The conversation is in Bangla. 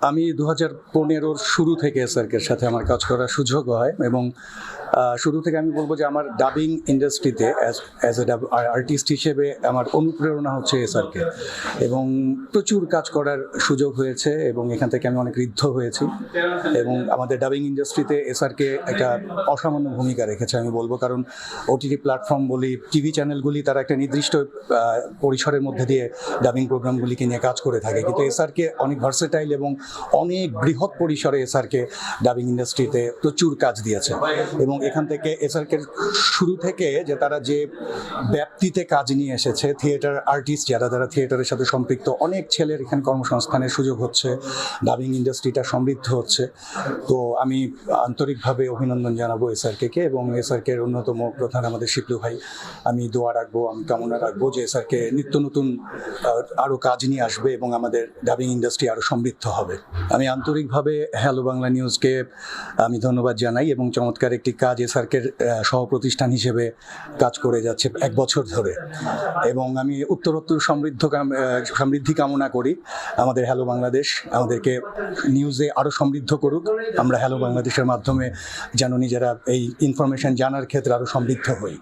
আমি দু হাজার পনেরোর শুরু থেকে স্যারকের সাথে আমার কাজ করার সুযোগ হয় এবং শুরু থেকে আমি বলব যে আমার ডাবিং ইন্ডাস্ট্রিতে অ্যাজ এ আর্টিস্ট হিসেবে আমার অনুপ্রেরণা হচ্ছে এসআরকে এবং প্রচুর কাজ করার সুযোগ হয়েছে এবং এখান থেকে আমি অনেক ঋদ্ধ হয়েছি এবং আমাদের ডাবিং ইন্ডাস্ট্রিতে এসআরকে একটা অসামান্য ভূমিকা রেখেছে আমি বলব কারণ ওটিটি প্ল্যাটফর্ম বলি টিভি চ্যানেলগুলি তারা একটা নির্দিষ্ট পরিসরের মধ্যে দিয়ে ডাবিং প্রোগ্রামগুলিকে নিয়ে কাজ করে থাকে। কিন্তু এসআরকে অনেক ভার্সেটাইল এবং অনেক বৃহৎ পরিসরে এসআরকে ডাবিং ইন্ডাস্ট্রিতে প্রচুর কাজ দিয়েছে। এবং এখান থেকে এসআরকে শুরু থেকে যে তারা যে ব্যাপ্তিতে কাজ নিয়ে এসেছে থিয়েটার আর্টিস্ট যারা যারা থিয়েটারের সাথে সম্পৃক্ত, অনেক ছেলের এখানে কর্মসংস্থানের সুযোগ হচ্ছে ডাবিং ইন্ডাস্ট্রিটা সমৃদ্ধ হচ্ছে। তো আমি আন্তরিকভাবে অভিনন্দন জানাব এসআরকে কে এবং এসআরকে অন্যতম প্রধান আমাদের শিবলু ভাই। আমি দোয়া রাখব, আমি কামনা রাখব যে এসআরকে নিত্য নতুন আরও কাজ নিয়ে আসবে এবং আমাদের ডাবিং ইন্ডাস্ট্রি আরও সমৃদ্ধ হবে। আমি আন্তরিকভাবে হ্যালো বাংলা নিউজকে আমি ধন্যবাদ জানাই এবং চমৎকার একটি কাজ এসআরকের সহ প্রতিষ্ঠান হিসেবে কাজ করে যাচ্ছে এক বছর ধরে। এবং আমি উত্তরোত্তর সমৃদ্ধ সমৃদ্ধি কামনা করি আমাদের হ্যালো বাংলাদেশ আমাদেরকে নিউজে আরও সমৃদ্ধ করুক। আমরা হ্যালো বাংলাদেশের মাধ্যমে যেন নিজেরা এই ইনফরমেশন জানার ক্ষেত্রে আরও সমৃদ্ধ হই।